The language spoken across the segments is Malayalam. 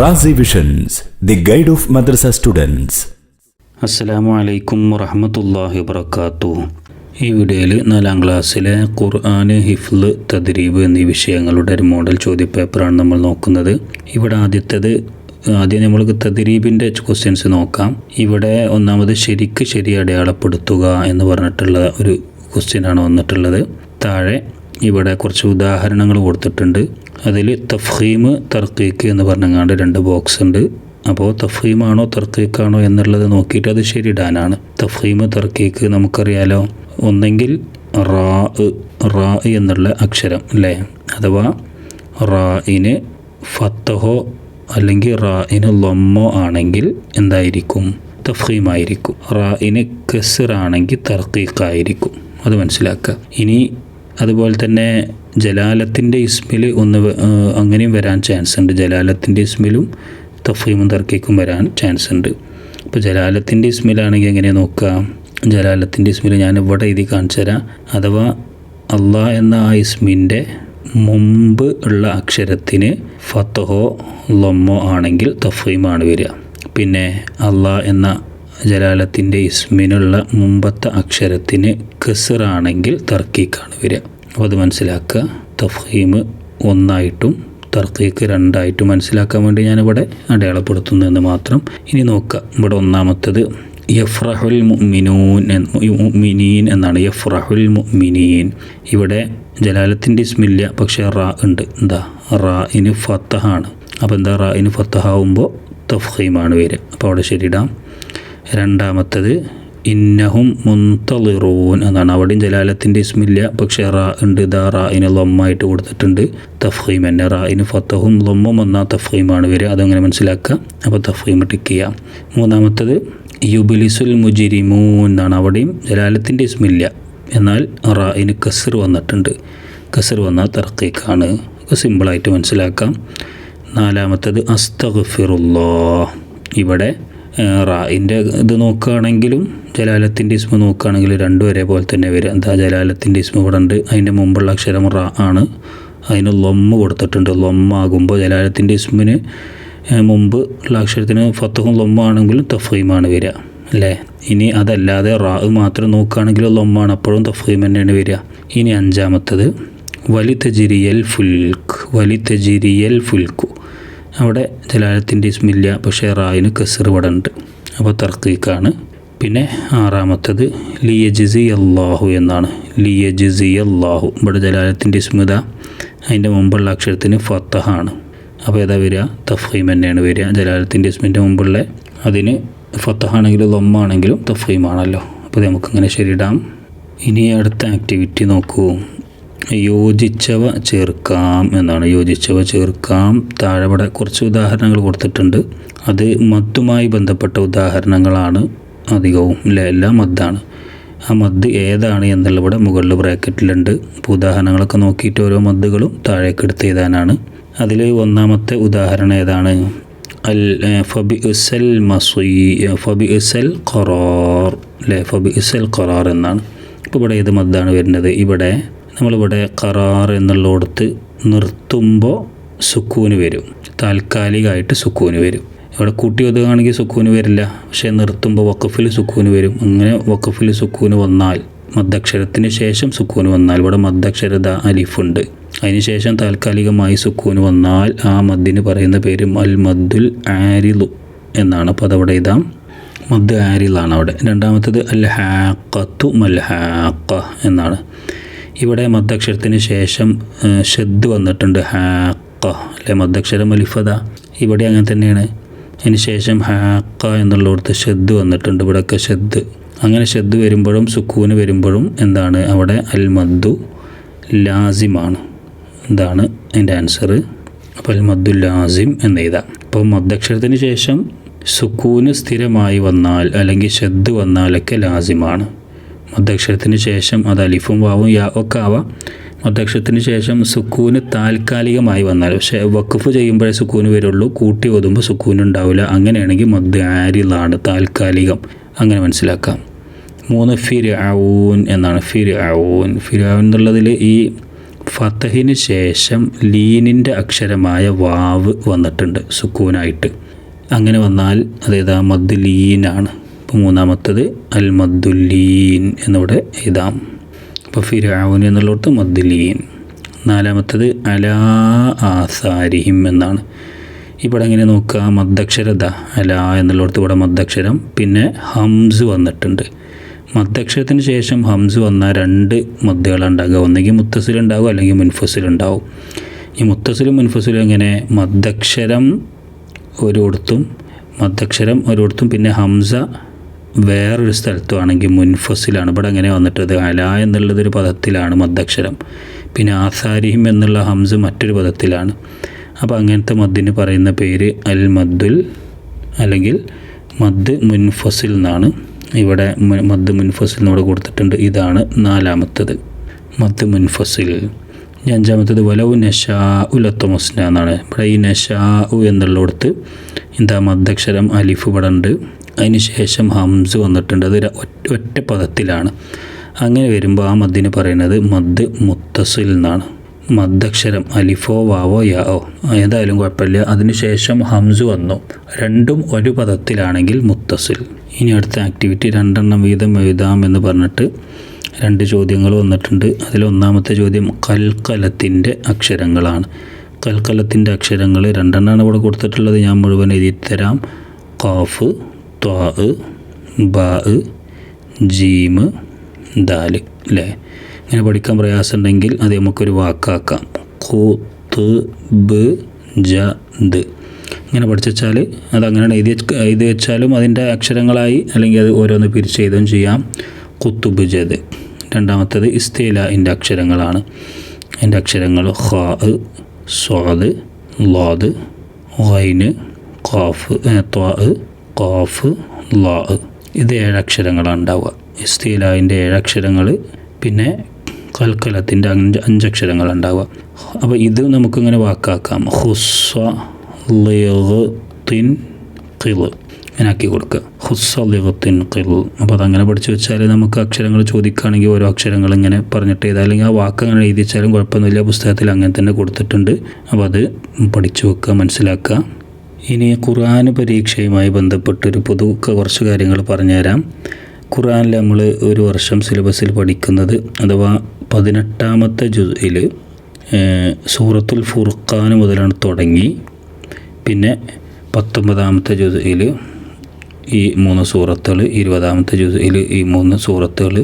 Razi visions the guide of madrasa students അസ്സലാമു അലൈക്കും വറഹമത്തല്ലാഹി വബർക്കാത്തു ഈ വീഡിയോയിൽ നാലാം ക്ലാസ്സിലെ ഖുർആൻ ഹിഫ്ല് തദ്രീബ് എന്നീ വിഷയങ്ങളുടെ ഒരു മോഡൽ ചോദ്യപേപ്പറാണ് നമ്മൾ നോക്കുന്നത്. ഇവിടെ ആദ്യത്തേത് ആദ്യം നമ്മൾക്ക് തദ്രീബിന്റെ ക്വസ്റ്റ്യൻസ് നോക്കാം. ഇവിടെ ഒന്നാമത് ശരിക്ക് ശരി അടയാളപ്പെടുത്തുക എന്ന് പറഞ്ഞിട്ടുള്ള ഒരു ക്വസ്റ്റ്യനാണ് വന്നിട്ടുള്ളത്. താഴെ ഇവിടെ കുറച്ച് ഉദാഹരണങ്ങൾ കൊടുത്തിട്ടുണ്ട്. അതിൽ തഫ്ഹീമ് തർക്കീക്ക് എന്ന് പറഞ്ഞങ്ങാണ്ട് രണ്ട് ബോക്സ് ഉണ്ട്. അപ്പോൾ തഫീമാണോ തർക്കീക്കാണോ എന്നുള്ളത് നോക്കിയിട്ട് അത് ശരിയിടാനാണ് തഫ്ഹീമ് തർക്കീക്ക് നമുക്കറിയാലോ. ഒന്നെങ്കിൽ റാ റാ എന്നുള്ള അക്ഷരം അല്ലേ? അഥവാ റായിന് ഫത്തഹോ അല്ലെങ്കിൽ റായിന് ലൊമ്മോ ആണെങ്കിൽ എന്തായിരിക്കും? തഫീമായിരിക്കും റായിന് കെസറാണെങ്കിൽ തർക്കീക്കായിരിക്കും. അത് മനസ്സിലാക്കുക. ഇനി അതുപോലെ തന്നെ ജലാലത്തിന്റെ ഇസ്മിൽ ഒന്ന് അങ്ങനെയും വരാൻ ചാൻസ് ഉണ്ട്. ജലാലത്തിന്റെ ഇസ്മിലും തഫീമും തർക്കിക്കും വരാൻ ചാൻസ് ഉണ്ട്. അപ്പോൾ ജലാലത്തിന്റെ ഇസ്മിലാണെങ്കിൽ എങ്ങനെ നോക്കാം? ജലാലത്തിന്റെ ഇസ്മിൽ ഞാൻ ഇവിടെ എഴുതി കാണിച്ചു തരാം. അഥവാ അള്ളാഹ് എന്ന ആ ഇസ്മിന്റെ മുമ്പ് ഉള്ള അക്ഷരത്തിന് ഫത്തഹോ ലൊമ്മോ ആണെങ്കിൽ തഫീമാണ് വരിക. പിന്നെ അള്ളാഹ് എന്ന ജലാലത്തിന്റെ ഇസ്മിനുള്ള മുമ്പത്തെ അക്ഷരത്തിന് കെസറാണെങ്കിൽ തർക്കീക്കാണ് വരിക. അപ്പോൾ അത് മനസ്സിലാക്കുക. തഫീമ് ഒന്നായിട്ടും തർക്കീക്ക് രണ്ടായിട്ടും മനസ്സിലാക്കാൻ വേണ്ടി ഞാനിവിടെ അടയാളപ്പെടുത്തുന്നതെന്ന് മാത്രം. ഇനി നോക്കുക. ഇവിടെ ഒന്നാമത്തത് യഫ്രഹുൽ മിനീൻ മുഅ്മിനീൻ എന്നാണ്. യഫ്രഹുൽ മുഅ്മിനീൻ. ഇവിടെ ജലാലത്തിന്റെ ഇസ്മില്ല പക്ഷേ റാ ഉണ്ട്. എന്താ? റാ ഇന് ഫത്തഹാണ്. അപ്പോൾ എന്താ റാ ഇന് ഫത്തഹ ആവുമ്പോൾ തഫീമാണ് വരിക. അപ്പോൾ അവിടെ ശരിയിടാം. രണ്ടാമത്തത് ഇന്നഹും മുന്തളിറൂൻ എന്നാണ്. അവിടെയും ജലാലത്തിന്റെ ഇസ്മില്ല പക്ഷേ റാ ഉണ്ട്. ദാ റായിന് ലൊമ്മായിട്ട് കൊടുത്തിട്ടുണ്ട്. തഫീം തന്നെ റായിന് ഫത്തഹും ലൊമ്മും ഒന്നാ തഫീമാണ് വരിക അതങ്ങനെ മനസ്സിലാക്കുക. അപ്പോൾ തഫീം ടിക്ക് ചെയ്യാം. മൂന്നാമത്തത് യുബിലിസുൽ മുജിരിമൂ എന്നാണ്. അവിടെയും ജലാലത്തിന്റെ ഇസ്മില്ല. എന്നാൽ റായിന് കസർ വന്നിട്ടുണ്ട്. കസർ വന്നാൽ തർക്കേക്കാണ്. സിമ്പിളായിട്ട് മനസ്സിലാക്കാം. നാലാമത്തത് അസ്തഗ്ഫിറുല്ലാ ഇവിടെ റായിന്റെ ഇത് നോക്കുകയാണെങ്കിലും ജലാലത്തിന്റെ ഇസ്മ നോക്കുകയാണെങ്കിൽ രണ്ടും ഒരേപോലെ തന്നെ വരും. എന്താ ജലാലത്തിന്റെ ഇസ്മ ഇവിടെ ഉണ്ട്. അതിന്റെ മുമ്പുള്ള അക്ഷരം റ ആണ്. അതിന് ലൊമ്മ കൊടുത്തിട്ടുണ്ട്. ലൊമ്മാകുമ്പോൾ ജലാലത്തിന്റെ ഇസ്മിന് മുമ്പ് ഉള്ള അക്ഷരത്തിന് ഫത്തഹും ലൊമ്മാണെങ്കിലും തഫീമാണ് വരിക. അല്ലേ? ഇനി അതല്ലാതെ റാ മാത്രം നോക്കുകയാണെങ്കിൽ ലൊമ്മാണ് അപ്പോഴും തഫീം തന്നെയാണ് വരിക. ഇനി അഞ്ചാമത്തത്. വലി തജിരിയൽ ഫുൽക്ക് വലി തജിരിയൽ ഫുൽക്കു അവിടെ ജലാലത്തിന്റെ ഇസ്മില്ല. പക്ഷേ റായിന് കസർ ഇവിടെ ഉണ്ട്. അപ്പോൾ തർക്കീക്കാണ്. പിന്നെ ആറാമത്തത് ലിയജിസി അള്ളാഹു എന്നാണ്. ലിയജിസി അള്ളാഹു ഇവിടെ ജലാലത്തിന്റെ സ്മിത അതിന്റെ മുമ്പുള്ള അക്ഷരത്തിന് ഫത്തഹാണ്. അപ്പോൾ ഏതാ വരിക? തഫീം തന്നെയാണ് വരിക. ജലാലത്തിന്റെ ഇസ്മിന്റെ മുമ്പുള്ള അതിന് ഫത്തഹാണെങ്കിലും ലൊമ്മാണെങ്കിലും തഫീമാണല്ലോ അപ്പോൾ നമുക്ക് നമുക്കിങ്ങനെ ശരിയിടാം. ഇനി അടുത്ത ആക്ടിവിറ്റി നോക്കൂ. യോജിച്ചവ ചേർക്കാം എന്നാണ്. യോജിച്ചവ ചേർക്കാം. താഴെവിടെ കുറച്ച് ഉദാഹരണങ്ങൾ കൊടുത്തിട്ടുണ്ട്. അത് മത്തുമായി ബന്ധപ്പെട്ട ഉദാഹരണങ്ങളാണ്. അധികവും ഇല്ല. എല്ലാം മദ്ദാണ്. ആ മദ് ഏതാണ് എന്നുള്ള ഇവിടെ മുകളിൽ ബ്രാക്കറ്റിലുണ്ട്. അപ്പോൾ ഉദാഹരണങ്ങളൊക്കെ നോക്കിയിട്ട് ഓരോ മദ്ദുകളും താഴേക്ക് എടുത്ത് എഴുതാനാണ്. അതിൽ ഒന്നാമത്തെ ഉദാഹരണം ഏതാണ്? അൽ ഫബി ഉസൽ മസൂയി ഫബി ഉസൽ ഖറാർ അല്ലേ? ഫബി ഉസൽ ഖറാർ എന്നാണ്. ഇപ്പോൾ ഇവിടെ ഏത് മദ്ദാണ് വരുന്നത്? ഇവിടെ നമ്മളിവിടെ ഖറാർ എന്നുള്ളടത്ത് നിർത്തുമ്പോൾ സുക്കൂന് വരും. താൽക്കാലികമായിട്ട് സുക്കൂന് വരും. ഇവിടെ കൂട്ടി ഒതുങ്ങുകയാണെങ്കിൽ സുക്കൂന് വരില്ല. പക്ഷേ നിർത്തുമ്പോൾ വക്കഫിൽ സുക്കൂന് വരും. അങ്ങനെ വക്കഫിൽ സുക്കൂന് വന്നാൽ മദ്ദക്ഷരത്തിന് ശേഷം സുക്കൂന് വന്നാൽ ഇവിടെ മദ്ദക്ഷരത അലിഫുണ്ട്. അതിനുശേഷം താൽക്കാലികമായി സുക്കൂന് വന്നാൽ ആ മദ്ദിന് പറയുന്ന പേര് അൽ മദ്ദുൽ ആരിലു എന്നാണ് അപ്പോൾ അതവിടെ ഇതാം മദ് ആരിലാണ് അവിടെ. രണ്ടാമത്തത് അൽ ഹാക്കത്തു മൽ ഹാക്ക എന്നാണ്. ഇവിടെ മദ്ദക്ഷരത്തിന് ശേഷം ഷെദ് വന്നിട്ടുണ്ട് ഹാക്ക അല്ലെ? മദ്ദക്ഷരം അലിഫത ഇവിടെ അങ്ങനെ തന്നെയാണ്. അതിന് ശേഷം ഹാക്ക എന്നുള്ളിടത്ത് ഷെദ് വന്നിട്ടുണ്ട്. ഇവിടെയൊക്കെ ഷെദ്. അങ്ങനെ ഷെദ് വരുമ്പോഴും സുക്കൂന് വരുമ്പോഴും എന്താണ്? അവിടെ അൽ മദ്ദു ലാസിമാണ്. എന്താണ് അതിന്റെ ആൻസർ അപ്പോൾ അൽ മദ്ദു ലാസിം എന്ന് എഴുതാം. അപ്പോൾ മദ്ദക്ഷരത്തിന് ശേഷം സുക്കൂന് സ്ഥിരമായി വന്നാൽ അല്ലെങ്കിൽ ഷെദ് വന്നാലൊക്കെ ലാസിമാണ്. മദ്ദക്ഷരത്തിന് ശേഷം അത് അലിഫും വാവും യാ ഒക്കെ ആവാം. മദ്ദക്ഷരത്തിന് ശേഷം സുക്കൂന് താൽക്കാലികമായി വന്നാൽ പക്ഷേ വഖഫ് ചെയ്യുമ്പോഴേ സുക്കൂന് വരുള്ളൂ കൂട്ടി ഒതുമ്പോൾ സുക്കൂന് ഉണ്ടാവില്ല. അങ്ങനെയാണെങ്കിൽ മദ് ആരിലാണ് താൽക്കാലികം. അങ്ങനെ മനസ്സിലാക്കാം. മൂന്ന് ഫിർ ഔൻ എന്നാണ് ഫിർ ഔൻ ഫിർ ഔൻ എന്നുള്ളതിൽ ഈ ഫത്തഹിന് ശേഷം ലീനിന്റെ അക്ഷരമായ വാവ് വന്നിട്ടുണ്ട് സുക്കൂനായിട്ട്. അങ്ങനെ വന്നാൽ അതേതാ? മദ് ലീനാണ് അപ്പോൾ മൂന്നാമത്തത് അൽ മദ്ദുലീൻ എന്നിവിടെ എഴുതാം. ഫിരാവുൻ എന്നുള്ളിടത്ത് മദ്ദുലീൻ. നാലാമത്തത് അലാ ആസാരിഹിം എന്നാണ്. ഇവിടെ എങ്ങനെ നോക്കുക മദ്ദക്ഷരത അല എന്നുള്ളിടത്ത് ഇവിടെ മദ്ദക്ഷരം. പിന്നെ ഹംസ് വന്നിട്ടുണ്ട്. മദ്ദക്ഷരത്തിന് ശേഷം ഹംസ് വന്നാൽ രണ്ട് മദ്ദുകളുണ്ടാകുക ഒന്നെങ്കിൽ മുത്തസിലുണ്ടാകും അല്ലെങ്കിൽ മുൻഫസിലുണ്ടാവും. ഈ മുത്തസിലും മുൻഫസിലും എങ്ങനെ മദ്ദക്ഷരം ഒരിടത്തും മദ്ദക്ഷരം ഒരിടത്തും പിന്നെ ഹംസ വേറൊരു സ്ഥലത്തുമാണെങ്കിൽ മുൻഫസിലാണ്. ഇവിടെ അങ്ങനെ വന്നിട്ടത് അല എന്നുള്ളതൊരു പദത്തിലാണ് മദ്ദക്ഷരം. പിന്നെ ആസാരിഹിം എന്നുള്ള ഹംസ് മറ്റൊരു പദത്തിലാണ്. അപ്പോൾ അങ്ങനത്തെ മദ്ദിന് പറയുന്ന പേര് അൽ മദ്ദുൽ അല്ലെങ്കിൽ മദ് മുൻഫസിൽ എന്നാണ്. ഇവിടെ മദ് മുൻഫസിൽ ഇവിടെ കൊടുത്തിട്ടുണ്ട്. ഇതാണ് നാലാമത്തത്. മദ് മുൻഫസിൽ. അഞ്ചാമത്തത് വലവ് നഷാ ഉലത്തമുസ്ന എന്നാണ്. ഇവിടെ ഈ നഷാ എന്നുള്ളിടത്ത് എന്താ മദ്ദക്ഷരം അലിഫ് ഇവിടെ ഉണ്ട്. അതിന് ശേഷം ഹംസ് വന്നിട്ടുണ്ട്. അത് ഒറ്റ പദത്തിലാണ്. അങ്ങനെ വരുമ്പോൾ ആ മദ്ദിന് പറയുന്നത് മദ് മുത്തസിൽ എന്നാണ്. മദ്ദക്ഷരം അലിഫോ വാവോ യാവോ. ഏതായാലും കുഴപ്പമില്ല. അതിനുശേഷം ഹംസ് വന്നു. രണ്ടും ഒരു പദത്തിലാണെങ്കിൽ മുത്തസിൽ. ഇനി അടുത്ത ആക്ടിവിറ്റി രണ്ടെണ്ണം വീതം എഴുതാം എന്ന് പറഞ്ഞിട്ട് രണ്ട് ചോദ്യങ്ങൾ വന്നിട്ടുണ്ട്. അതിൽ ഒന്നാമത്തെ ചോദ്യം കൽക്കലത്തിന്റെ അക്ഷരങ്ങളാണ്. കൽക്കലത്തിന്റെ അക്ഷരങ്ങൾ രണ്ടെണ്ണമാണ് ഇവിടെ കൊടുത്തിട്ടുള്ളത്. ഞാൻ മുഴുവൻ എഴുതി തരാം. ഖാഫ് ത്വാ ബാ ജീമ് ദാൽ അല്ലേ ഇങ്ങനെ പഠിക്കാൻ പ്രയാസമുണ്ടെങ്കിൽ അത് നമുക്കൊരു വാക്കാക്കാം. ത് ബ് ജ ദ് ഇങ്ങനെ പഠിച്ചാൽ അത് അങ്ങനെ എഴുതി എഴുതി വെച്ചാലും അതിന്റെ അക്ഷരങ്ങളായി അല്ലെങ്കിൽ അത് ഓരോന്ന് പിരിച്ചെഴുതും ചെയ്യാം. കുത്തുബ് ജദ്. രണ്ടാമത്തത് ഇസ്തീലാന്റെ അക്ഷരങ്ങളാണ്. അതിന്റെ അക്ഷരങ്ങൾ ഖാ സ്വാദ് ലോദ് വൈന് ഖാഫ് ത്വാ ഖാഫ് ലാ ഇത് ഏഴക്ഷരങ്ങളാണ് ഉണ്ടാവുക. ഇസ്തീലാന്റെ ഏഴക്ഷരങ്ങൾ പിന്നെ കൽക്കലത്തിന്റെ അഞ്ച് അഞ്ചക്ഷരങ്ങൾ ഉണ്ടാവുക. അപ്പോൾ ഇത് നമുക്കിങ്ങനെ വാക്കാക്കാം. ഹുസ്വ ലിൻ കിൽ. ഇങ്ങനെ ആക്കി കൊടുക്കുക. ഹുസ്സ ലിഗത്തിൻ കിൽ. അപ്പോൾ അതങ്ങനെ പഠിച്ചു വെച്ചാൽ നമുക്ക് അക്ഷരങ്ങൾ ചോദിക്കുകയാണെങ്കിൽ ഓരോ അക്ഷരങ്ങൾ ഇങ്ങനെ പറഞ്ഞിട്ട് ചെയ്താൽ അല്ലെങ്കിൽ ആ വാക്ക് അങ്ങനെ എഴുതിച്ചാലും കുഴപ്പമൊന്നുമില്ല. പുസ്തകത്തിൽ അങ്ങനെ തന്നെ കൊടുത്തിട്ടുണ്ട്. അപ്പോൾ അത് പഠിച്ചു വെക്കുക മനസ്സിലാക്കുക. ഇനി ഖുർആൻ പരീക്ഷയുമായി ബന്ധപ്പെട്ടൊരു പൊതു കുറച്ച് കാര്യങ്ങൾ പറഞ്ഞുതരാം. ഖുർആനിൽ നമ്മൾ ഒരു വർഷം സിലബസിൽ പഠിക്കുന്നത് അഥവാ പതിനെട്ടാമത്തെ ജുസിൽ സൂറത്തുൽ ഫുർഖാൻ മുതലാണ് തുടങ്ങി. പിന്നെ പത്തൊമ്പതാമത്തെ ജുസിൽ ഈ മൂന്ന് സൂറത്തുകൾ ഇരുപതാമത്തെ ജുസിൽ ഈ മൂന്ന് സൂറത്തുകൾ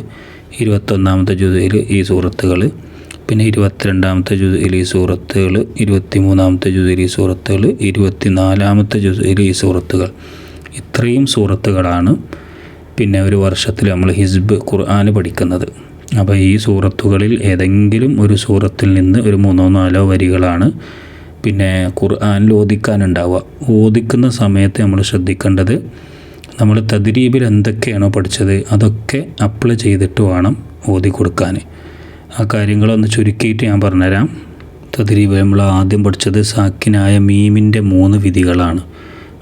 ഇരുപത്തൊന്നാമത്തെ ജുസിൽ ഈ സൂറത്തുകൾ പിന്നെ ഇരുപത്തിരണ്ടാമത്തെ ജുസയിലെ സൂറത്തുകൾ ഇരുപത്തി മൂന്നാമത്തെ ജുസിൽ ഈ സൂറത്തുകൾ ഇരുപത്തിനാലാമത്തെ ജുസയിലെ സൂറത്തുകൾ. ഇത്രയും സൂറത്തുകളാണ് പിന്നെ ഒരു വർഷത്തിൽ നമ്മൾ ഹിസ്ബ് ഖുർആൻ പഠിക്കുന്നത്. അപ്പോൾ ഈ സൂറത്തുകളിൽ ഏതെങ്കിലും ഒരു സൂറത്തിൽ നിന്ന് ഒരു മൂന്നോ നാലോ വരികളാണ് പിന്നെ ഖുർആാനിൽ ഓദിക്കാനുണ്ടാവുക. ഓദിക്കുന്ന സമയത്ത് നമ്മൾ ശ്രദ്ധിക്കേണ്ടത് നമ്മൾ തദ്രീബിൽ എന്തൊക്കെയാണോ പഠിച്ചത് അതൊക്കെ അപ്ലൈ ചെയ്തിട്ട് വേണം ഓതി കൊടുക്കാൻ ആ കാര്യങ്ങളൊന്ന് ചുരുക്കിയിട്ട് ഞാൻ പറഞ്ഞുതരാം. തദ്രീബ് നമ്മൾ ആദ്യം പഠിച്ചത് സാക്കിനായ മീമിന്റെ മൂന്ന് വിധികളാണ്.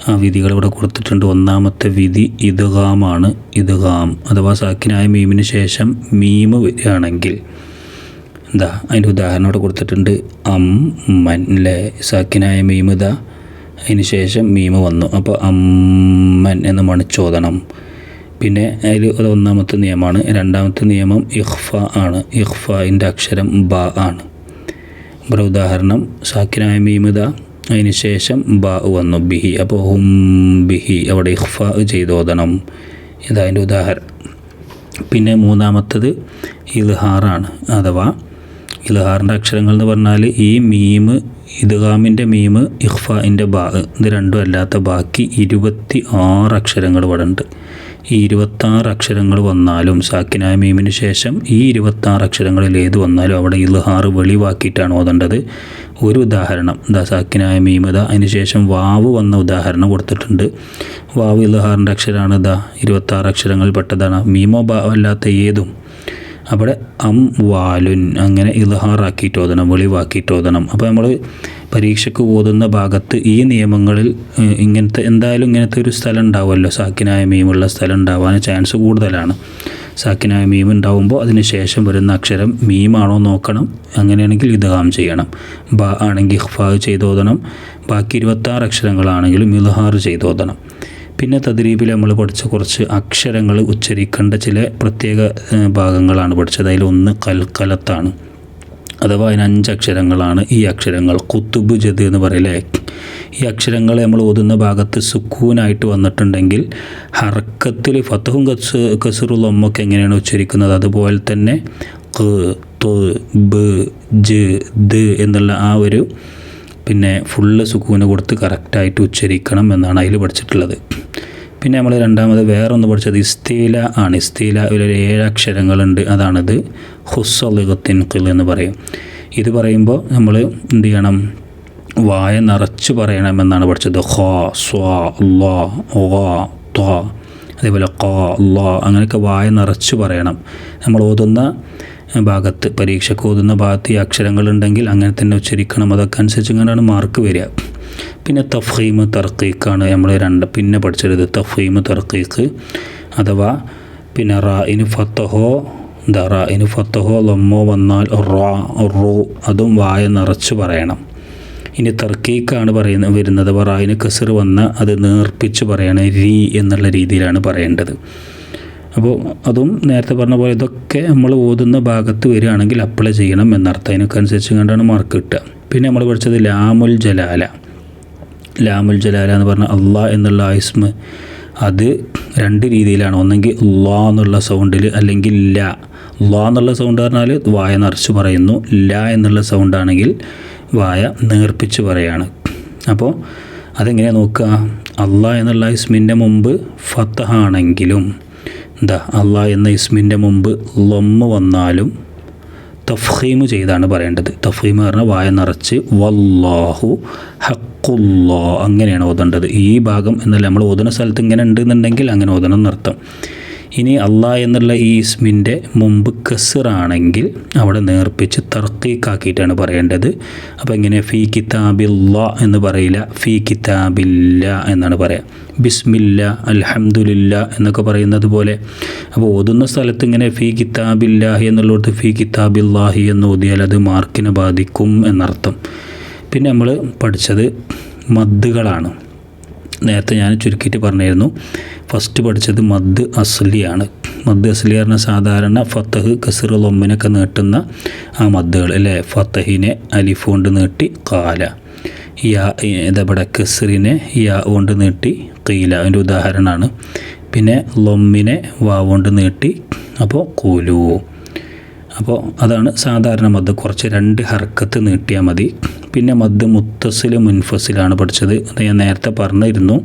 ആ വിധികൾ ഇവിടെ കൊടുത്തിട്ടുണ്ട്. ഒന്നാമത്തെ വിധി ഇദ്ഗാമാണ് ഇദ്ഗാം അഥവാ സാക്കിനായ മീമിന് ശേഷം മീമ് വരികയാണെങ്കിൽ എന്താ അതിന്റെ ഉദാഹരണം ഇവിടെ കൊടുത്തിട്ടുണ്ട്. അം മൻ അല്ലേ സാക്കിനായ മീമ് ഇതാ അതിന് ശേഷം മീമ് വന്നു. അപ്പോൾ അമ്മൻ എന്ന് മണിച്ചോദനം പിന്നെ അതിൽ അത് ഒന്നാമത്തെ നിയമമാണ്. രണ്ടാമത്തെ നിയമം ഇഹ്ഫ ആണ്. ഇഹ്ഫിന്റെ അക്ഷരം ബ ആണ്. ഇവിടെ ഉദാഹരണം സാക്കിനായ മീമിത അതിന് ശേഷം ബ വന്നു ബിഹി. അപ്പോൾ ഹും ബിഹി അവിടെ ഇഹ്ഫ ചെയ്തോതണം ഇതതിന്റെ ഉദാഹരണം. പിന്നെ മൂന്നാമത്തത് ഇൽഹാറാണ് അഥവാ ഇൽഹാറിന്റെ അക്ഷരങ്ങൾ എന്ന് പറഞ്ഞാൽ ഈ മീമ് ഇദ്ഗാമിന്റെ മീമ് ഇഹ്ഫിന്റെ ബാ. ഇത് രണ്ടും അല്ലാത്ത ബാക്കി ഇരുപത്തി ആറ് അക്ഷരങ്ങൾ ഇവിടെ ഉണ്ട്. ഈ ഇരുപത്താറ് അക്ഷരങ്ങൾ വന്നാലും സാക്കിനായ മീമിന് ശേഷം ഈ ഇരുപത്താറ് അക്ഷരങ്ങളിൽ ഏത് വന്നാലും അവിടെ ഇൽഹാർ വെളിവാക്കിയിട്ടാണ് ഓതേണ്ടത്. ഒരു ഉദാഹരണം. ദാ സാക്കിനായ മീമത അതിന് ശേഷം വാവ് വന്ന ഉദാഹരണം കൊടുത്തിട്ടുണ്ട്. വാവ് ഇൽഹാറിന്റെ അക്ഷരമാണ് ദാ ഇരുപത്താറ് അക്ഷരങ്ങളിൽ പെട്ടതാണ്. മീമോ അല്ലാത്ത ഏതും അവിടെ അം വാലുൻ അങ്ങനെ ഇൽഹാറാക്കിയിട്ട് ഓതണം വെളിവാക്കിയിട്ട് ഓതണം. അപ്പോൾ നമ്മൾ പരീക്ഷയ്ക്ക് ഓതുന്ന ഭാഗത്ത് ഈ നിയമങ്ങളിൽ ഇങ്ങനത്തെ എന്തായാലും ഇങ്ങനത്തെ ഒരു സ്ഥലം ഉണ്ടാവുമല്ലോ സാക്കിനായ മീമുള്ള സ്ഥലം ഉണ്ടാവാൻ ചാൻസ് കൂടുതലാണ്. സാക്കിനായ മീം ഉണ്ടാവുമ്പോൾ അതിന് ശേഷം വരുന്ന അക്ഷരം മീമാണോ നോക്കണം. അങ്ങനെയാണെങ്കിൽ ഇദ്ഹാം ചെയ്യണം. ബ ആണെങ്കിൽ ഇഖ്ഫാ ചെയ്തോതണം. ബാക്കി ഇരുപത്താറ് അക്ഷരങ്ങളാണെങ്കിലും ഇൽഹാർ ചെയ്തോതണം. പിന്നെ തദ്രീബിൽ നമ്മൾ പഠിച്ച കുറച്ച് അക്ഷരങ്ങൾ ഉച്ചരിക്കേണ്ട ചില പ്രത്യേക ഭാഗങ്ങളാണ് പഠിച്ചത്. അതിൽ ഒന്ന് കൽക്കലത്താണ്. അഥവാ അതിന് അഞ്ച് അക്ഷരങ്ങളാണ് ഈ അക്ഷരങ്ങൾ. കുത്തുബ് ജദ് എന്ന് പറയില്ലേ? ഈ അക്ഷരങ്ങൾ നമ്മൾ ഓതുന്ന ഭാഗത്ത് സുക്കൂനായിട്ട് വന്നിട്ടുണ്ടെങ്കിൽ ഹർക്കത്തിൽ ഫത്തഹും കസ് കസറുള്ള ഒമ്മൊക്കെ എങ്ങനെയാണ് ഉച്ചരിക്കുന്നത്? അതുപോലെ തന്നെ ക് ത്, ബ് ജ് ദ് എന്നുള്ള ആ ഒരു പിന്നെ ഫുള്ള് സുക്കൂന് കൊടുത്ത് കറക്റ്റായിട്ട് ഉച്ചരിക്കണം എന്നാണ് അതിൽ പഠിച്ചിട്ടുള്ളത്. പിന്നെ നമ്മൾ രണ്ടാമത് വേറൊന്ന് പഠിച്ചത് ഇസ്തീല ആണ്. ഇസ്തീല ഇതിലൊരു ഏഴ് അക്ഷരങ്ങളുണ്ട്. അതാണിത് ഹുസ്സലിഖത്തിൻ കിൽ എന്ന് പറയും. ഇത് പറയുമ്പോൾ നമ്മൾ എന്ത് ചെയ്യണം? വായ നിറച്ച് പറയണമെന്നാണ് പഠിച്ചത്. ഹോ സ്വാ ലോ ഓ ത്വ അതേപോലെ കോ ലോ അങ്ങനെയൊക്കെ വായ നിറച്ച് പറയണം. നമ്മൾ ഓതുന്ന ഭാഗത്ത് പരീക്ഷയ്ക്ക് ഓതുന്ന ഭാഗത്ത് ഈ അക്ഷരങ്ങളുണ്ടെങ്കിൽ അങ്ങനെ തന്നെ ഉച്ചരിക്കണം. അതൊക്കെ അനുസരിച്ച് ഇങ്ങനെയാണ് മാർക്ക് വരിക. പിന്നെ തഫീമ് തർക്കീക്കാണ് നമ്മൾ രണ്ട് പിന്നെ പഠിച്ചത് തഫീമ് തർക്കീക്ക് അഥവാ പിന്നെ റായിന് ഫത്തഹോ ദറ ഇന് ഫത്തഹോ ലൊമ്മോ വന്നാൽ റാ റോ അതും വായ നിറച്ച് പറയണം. ഇനി തർക്കീക്കാണ് പറയുന്നത് വരുന്നത്. അപ്പോൾ റായിന് കസർ വന്ന് അത് നേർപ്പിച്ച് പറയണം രീ എന്നുള്ള രീതിയിലാണ് പറയേണ്ടത്. അപ്പോൾ അതും നേരത്തെ പറഞ്ഞ പോലെ ഇതൊക്കെ നമ്മൾ ഓതുന്ന ഭാഗത്ത് വരികയാണെങ്കിൽ അപ്ലൈ ചെയ്യണം എന്നർത്ഥം. അതിനൊക്കെ അനുസരിച്ച് കണ്ടാണ് മാർക്ക് കിട്ടുക. പിന്നെ നമ്മൾ പഠിച്ചത് ലാമുൽ ജലാല. ലാമുൽ ജലാല എന്ന് പറഞ്ഞാൽ അള്ളാ എന്നുള്ള ആയുസ്മ അത് രണ്ട് രീതിയിലാണ്. ഒന്നെങ്കിൽ ലാ എന്നുള്ള സൗണ്ടിൽ അല്ലെങ്കിൽ ല. ലാ എന്നുള്ള സൗണ്ട് പറഞ്ഞാൽ വായ നിറച്ച് പറയുന്നു. ല എന്നുള്ള സൗണ്ട് ആണെങ്കിൽ വായ നേർപ്പിച്ച് പറയാണ്. അപ്പോൾ അതെങ്ങനെയാണ് നോക്കുക? അള്ളാ എന്നുള്ള ഇസ്മിന്റെ മുമ്പ് ഫത്തഹ ആണെങ്കിലും എന്താ അള്ളാ എന്ന ഇസ്മിന്റെ മുമ്പ് ലൊമ്മ വന്നാലും തഫീമ് ചെയ്താണ് പറയേണ്ടത്. തഫീമ് പറഞ്ഞാൽ വായ നിറച്ച് വല്ലാഹു ഹക്കുല്ലോ അങ്ങനെയാണ് ഓതേണ്ടത്. ഈ ഭാഗം എന്നല്ല നമ്മൾ ഓതുന്ന സ്ഥലത്ത് ഇങ്ങനെ ഉണ്ടെന്നുണ്ടെങ്കിൽ അങ്ങനെ ഓതണം എന്നർത്ഥം. ഇനി അള്ളാ എന്നുള്ള ഈ ഇസ്മിന്റെ മുമ്പ് കസറാണെങ്കിൽ അവിടെ നേർപ്പിച്ച് തർക്കീക്കാക്കിയിട്ടാണ് പറയേണ്ടത്. അപ്പോൾ ഇങ്ങനെ ഫീ കിതാബില്ല എന്ന് പറയില്ല. ഫീ കിതാബില്ല എന്നാണ് പറയുക ബിസ്മില്ല അൽഹമുല്ല എന്നൊക്കെ പറയുന്നത് പോലെ. അപ്പോൾ ഓതുന്ന സ്ഥലത്ത് ഇങ്ങനെ ഫീ കിതാബില്ലാഹി എന്നുള്ളടത്ത് ഫീ കിതാബില്ലാഹി എന്ന് ഓതിയാൽ അത് മാർക്കിനെ ബാധിക്കും എന്നർത്ഥം. പിന്നെ നമ്മൾ പഠിച്ചത് മദ്ദുകളാണ്. നേരത്തെ ഞാൻ ചുരുക്കിയിട്ട് പറഞ്ഞിരുന്നു. ഫസ്റ്റ് പഠിച്ചത് മദ് അസ്ലിയാണ്. മദ് അസ്ലി പറഞ്ഞ സാധാരണ ഫത്തഹ് കസർ ലൊമ്മിനൊക്കെ നീട്ടുന്ന ആ മദ്ദുകൾ അല്ലേ? ഫത്തഹിനെ അലിഫ് കൊണ്ട് നീട്ടി കാല. യാ ഇതവിടെ കസറിനെ യാ കൊണ്ട് നീട്ടി കീല. അതിന്റെ ഉദാഹരണമാണ്. പിന്നെ ലൊമ്മിനെ വാവ് കൊണ്ട് നീട്ടി അപ്പോൾ കൂലു. അപ്പോൾ അതാണ് സാധാരണ മദ്. കുറച്ച് രണ്ട് ഹർക്കത്ത് നീട്ടിയാൽ മതി. പിന്നെ മദ് മുത്തസിൽ മുൻഫസിലാണ് പഠിച്ചത്. അത് ഞാൻ നേരത്തെ പറഞ്ഞിരുന്നു.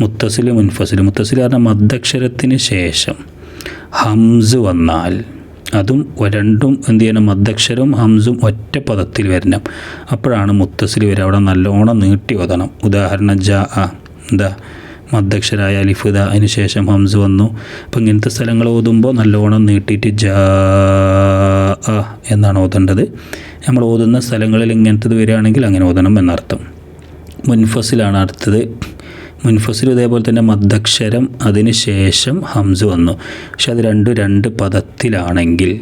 മുത്തസിൽ മുൻഫസിൽ മുത്തസിൽ പറഞ്ഞ മദ്ദക്ഷരത്തിന് ശേഷം ഹംസ് വന്നാൽ അതും രണ്ടും എന്ത് ചെയ്യണം? മദ്ദക്ഷരവും ഹംസും ഒറ്റ പദത്തിൽ വരണം. അപ്പോഴാണ് മുത്തസിൽ വരിക അവിടെ നല്ലോണം നീട്ടി ഓതണം. ഉദാഹരണം ജ എന്താ മദ്ദക്ഷരായ അലിഫുദ. അതിനുശേഷം ഹംസ് വന്നു. അപ്പം ഇങ്ങനത്തെ സ്ഥലങ്ങൾ ഓതുമ്പോൾ നല്ലോണം നീട്ടിയിട്ട് ജ എന്നാണ് ഓതേണ്ടത്. നമ്മൾ ഓതുന്ന സ്ഥലങ്ങളിൽ ഇങ്ങനത്തത് വരികയാണെങ്കിൽ അങ്ങനെ ഓതണം എന്നർത്ഥം. മുൻഫസിലാണ് അടുത്തത്. മുൻഫസിൽ ഇതേപോലെ തന്നെ മദ്ദക്ഷരം അതിന് ശേഷം ഹംസ് വന്നു. പക്ഷെ അത് രണ്ട് രണ്ട് പദത്തിലാണെങ്കിൽ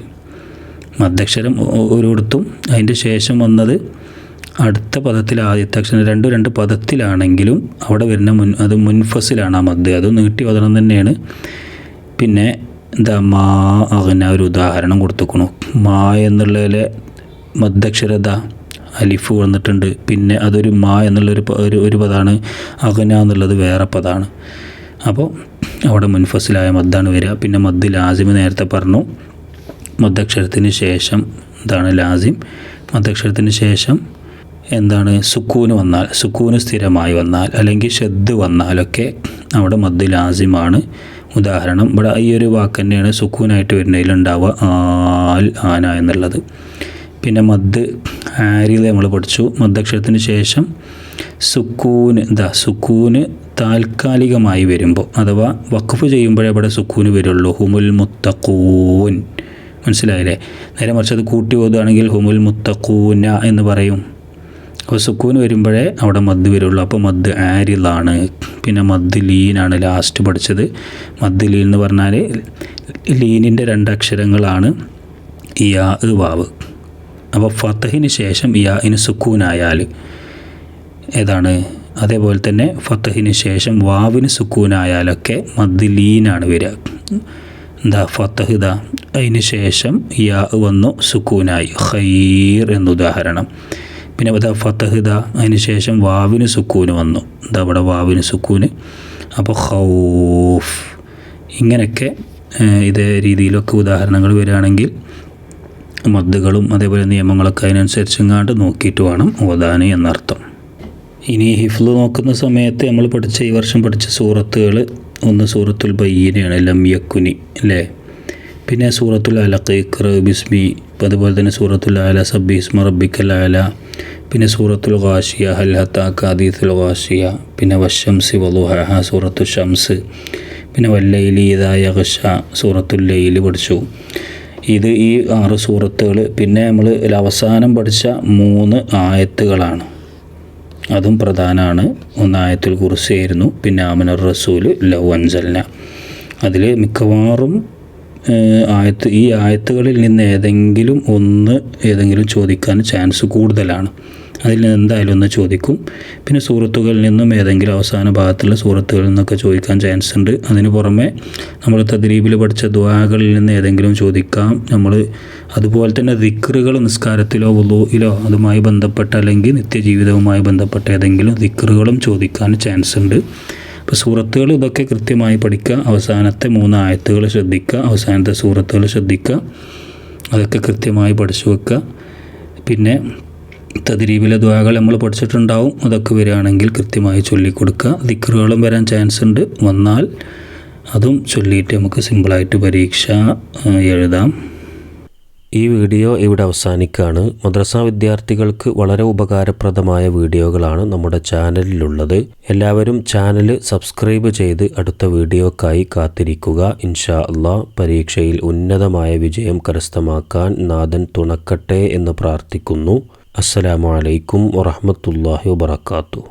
മദ്ദക്ഷരം ഒരു ഒരിടത്തും അതിന്റെ ശേഷം വന്നത് അടുത്ത പദത്തിൽ ആദ്യത്തെ അക്ഷരം രണ്ടും രണ്ട് പദത്തിലാണെങ്കിലും അവിടെ വരുന്ന മുൻ അത് മുൻഫസിലാണ് ആ മദ്. അത് നീട്ടി വതണം തന്നെയാണ്. പിന്നെ ദ മാ അങ്ങനെ ഒരു ഉദാഹരണം കൊടുത്തുക്കണു. മാ എന്നുള്ളതിലെ മദ്ദക്ഷരത അലിഫ് വന്നിട്ടുണ്ട്. പിന്നെ അതൊരു മാ എന്നുള്ളൊരു ഒരു ഒരു പദമാണ് അഗന എന്നുള്ളത് വേറെ പദമാണ് അപ്പോൾ അവിടെ മുൻഫസിലായ മദ്ദാണ് വരിക. പിന്നെ മദ് ലാസിമ് നേരത്തെ പറഞ്ഞു. മദ്ദക്ഷരത്തിന് ശേഷം ഇതാണ് ലാസിം. മദ്ദക്ഷരത്തിന് ശേഷം എന്താണ്? സുക്കൂന് വന്നാൽ സുക്കൂന് സ്ഥിരമായി വന്നാൽ അല്ലെങ്കിൽ ഷെദ് വന്നാലൊക്കെ അവിടെ മദ് ലാസിമാണ് ഉദാഹരണം. ഇവിടെ ഈ ഒരു വാക്ക് തന്നെയാണ് സുക്കൂനായിട്ട് വരുന്നതിലുണ്ടാവുക ആൽ ആന എന്നുള്ളത്. പിന്നെ മദ് ആരിൽ നമ്മൾ പഠിച്ചു. മദ്ദക്ഷരത്തിന് ശേഷം സുക്കൂന് എന്താ സുക്കൂന് താൽക്കാലികമായി വരുമ്പോൾ അഥവാ വഖഫ് ചെയ്യുമ്പോഴേ അവിടെ സുക്കൂന് വരുള്ളൂ. ഹുമുൽ മുത്തഖൂൻ. മനസ്സിലായില്ലേ? നേരെ മറിച്ച് അത് കൂട്ടി ഓതുകയാണെങ്കിൽ ഹുമുൽ മുത്തക്കൂന എന്ന് പറയും. അപ്പോൾ സുക്കൂന് വരുമ്പോഴേ അവിടെ മദ് വരുള്ളൂ. അപ്പോൾ മദ് ആരിലാണ് പിന്നെ മദ് ലീനാണ് ലാസ്റ്റ് പഠിച്ചത്. മദ് ലീൻ എന്ന് പറഞ്ഞാൽ ലീനിന്റെ രണ്ട് അക്ഷരങ്ങളാണ് യാ വാവ് അപ്പോൾ ഫത്തഹിന് ശേഷം യാ ഇന് സുക്കൂനായാൽ ഏതാണ്? അതേപോലെ തന്നെ ഫത്തഹിന് ശേഷം വാവിന് സുക്കൂനായാലൊക്കെ മദ് ലീനാണ് വരിക. എന്താ ഫത്തഹ് ഇതാ അതിന് ശേഷം യാ വന്നു സുക്കൂനായി. ഹൈർ എന്ന് ഉദാഹരണം പിന്നെ ഇതാ ഫത്തഹിദ ഇതാ അതിന് ശേഷം വാവിന് സുക്കൂന് വന്നു. എന്താ അവിടെ വാവിന് സുക്കൂന്. അപ്പോൾ ഹൗഫ് ഇങ്ങനെയൊക്കെ ഇതേ രീതിയിലൊക്കെ ഉദാഹരണങ്ങൾ വരികയാണെങ്കിൽ മദ്ദുകളും അതേപോലെ നിയമങ്ങളൊക്കെ അതിനനുസരിച്ചെങ്ങാണ്ട് നോക്കിയിട്ട് വേണം ഓദാന് എന്നർത്ഥം. ഇനി ഹിഫ്ല് നോക്കുന്ന സമയത്ത് നമ്മൾ പഠിച്ച ഈ വർഷം പഠിച്ച സൂറത്തുകൾ ഒന്ന് സൂറത്തുൽ ബയ്യനയാണ് ലംയക്കുനി അല്ലേ പിന്നെ സൂറത്തുൽ അലഖ് ഇക്ര ബിസ്മി അതുപോലെ തന്നെ സൂറത്തുൽ അല സബ്ബി ഇസ്മ റബ്ബിക്കൽ അല പിന്നെ സൂറത്തുൽ ഖാഷിയ ഹൽഹത്ത ഹദീസുൽ ഖാഷിയ പിന്നെ വശംസി വലുഹ സൂറത്തു ഷംസ് പിന്നെ വല്ലയിലി ഇതായ ഖഷ സൂറത്തുൽ ലൈലി പഠിച്ചു. ഇത് ഈ ആറ് സൂറത്തുകൾ പിന്നെ നമ്മൾ അവസാനം പഠിച്ച മൂന്ന് ആയത്തുകളാണ്. അതും പ്രധാനമാണ് ഒന്ന് ആയത്തുൽ കുറിച്ചായിരുന്നു പിന്നെ ആമനർ റസൂൽ ലവ് അഞ്ചലിന അതിൽ മിക്കവാറും ആയത്ത് ഈ ആയത്തുകളിൽ നിന്ന് ഏതെങ്കിലും ഒന്ന് ഏതെങ്കിലും ചോദിക്കാൻ ചാൻസ് കൂടുതലാണ്. അതിൽ നിന്ന് എന്തായാലും ഒന്ന് ചോദിക്കും. പിന്നെ സുഹൃത്തുക്കളിൽ നിന്നും ഏതെങ്കിലും അവസാന ഭാഗത്തുള്ള സുഹൃത്തുക്കളിൽ നിന്നൊക്കെ ചോദിക്കാൻ ചാൻസ് ഉണ്ട്. അതിന് പുറമെ നമ്മൾ തദ്രീബിൽ പഠിച്ച ദ്വാകളിൽ നിന്ന് ഏതെങ്കിലും ചോദിക്കാം. നമ്മൾ അതുപോലെ തന്നെ ദിക്റുകൾ നിസ്കാരത്തിലോ വുളുയിലോ അതുമായി ബന്ധപ്പെട്ട അല്ലെങ്കിൽ നിത്യജീവിതവുമായി ബന്ധപ്പെട്ട ഏതെങ്കിലും ദിക്റുകളും ചോദിക്കാൻ ചാൻസ് ഉണ്ട്. അപ്പോൾ സൂറത്തുകൾ ഇതൊക്കെ കൃത്യമായി പഠിക്കുക. അവസാനത്തെ മൂന്ന് ആയത്തുകൾ ശ്രദ്ധിക്കുക. അവസാനത്തെ സൂറത്തുകൾ ശ്രദ്ധിക്കുക. അതൊക്കെ കൃത്യമായി പഠിച്ചു വെക്കുക. പിന്നെ തദ്രീബിലെ ദ്വാകൾ നമ്മൾ പഠിച്ചിട്ടുണ്ടാവും. അതൊക്കെ വരികയാണെങ്കിൽ കൃത്യമായി ചൊല്ലിക്കൊടുക്കുക. ദിക്കറുകളും വരാൻ ചാൻസ് ഉണ്ട്. വന്നാൽ അതും ചൊല്ലിയിട്ട് നമുക്ക് സിമ്പിളായിട്ട് പരീക്ഷ എഴുതാം. ഈ വീഡിയോ ഇവിടെ അവസാനിക്കുകയാണ്. മദ്രസ വിദ്യാർത്ഥികൾക്ക് വളരെ ഉപകാരപ്രദമായ വീഡിയോകളാണ് നമ്മുടെ ചാനലിലുള്ളത്. എല്ലാവരും ചാനൽ സബ്സ്ക്രൈബ് ചെയ്ത് അടുത്ത വീഡിയോക്കായി കാത്തിരിക്കുക. ഇൻഷാ അള്ളാ പരീക്ഷയിൽ ഉന്നതമായ വിജയം കരസ്ഥമാക്കാൻ നാഥൻ തുണക്കട്ടെ എന്ന് പ്രാർത്ഥിക്കുന്നു. അസ്സലാമു വറഹമത്തല്ലാഹി വബറകാതുഹു.